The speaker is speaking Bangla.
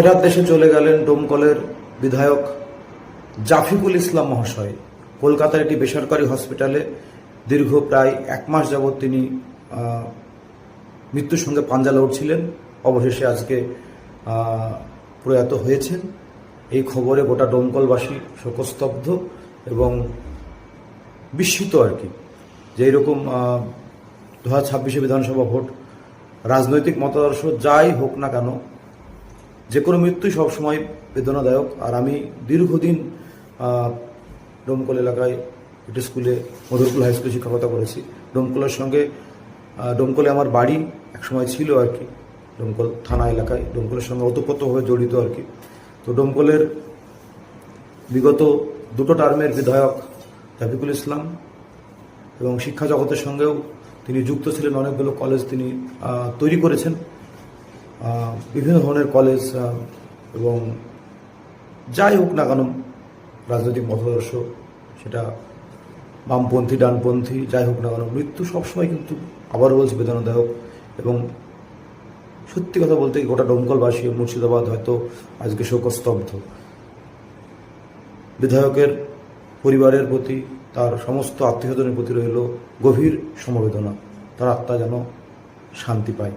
ফেরার দেশে চলে গেলেন ডোমকলের বিধায়ক জাফিকুল ইসলাম মহাশয়। কলকাতার একটি বেসরকারি হসপিটালে দীর্ঘ প্রায় এক মাস যাবৎ তিনি মৃত্যুর সঙ্গে পাঞ্জা লড়ছিলেন। অবশেষে আজকে প্রয়াত হয়েছেন। এই খবরে গোটা ডোমকলবাসী শোকস্তব্ধ এবং বিস্মিত আর কি যে এরকম দু হাজার ছাব্বিশে বিধানসভা ভোট, রাজনৈতিক মতাদর্শ যাই হোক না কেন যে কোনো মৃত্যুই সবসময় বেদনাদায়ক। আর আমি দীর্ঘদিন ডোমকল এলাকায় একটি স্কুলে, মধুরকুল হাই স্কুলে শিক্ষকতা করেছি। ডোমকলের সঙ্গে ডোমকলে আমার বাড়ি একসময় ছিল আর কি। ডোমকল থানা এলাকায়। ডোমকলের সঙ্গে ওতপ্রোতভাবে জড়িত আর কি। তো ডোমকলের বিগত দুটো টার্মের বিধায়ক রফিকুল ইসলাম এবং শিক্ষা জগতের সঙ্গেও তিনি যুক্ত ছিলেন। অনেকগুলো কলেজ তিনি তৈরি করেছেন। বিভিন্ন ধরনের কলেজ এবং যাই হোক না কেন, রাজনৈতিক মতাদর্শ, সেটা বামপন্থী, ডানপন্থী, যাই হোক না কেন, মৃত্যু সবসময় কিন্তু আবারও বলছি বেদনাদায়ক এবং সত্যি কথা বলতে গোটা ডোমকলবাসী মুর্শিদাবাদ হয়তো আজকে শোকস্তব্ধ। বিধায়কের পরিবারের প্রতি, তার সমস্ত আত্মীয়স্বজনের প্রতি রইল গভীর সমবেদনা। তার আত্মা যেন শান্তি পায়।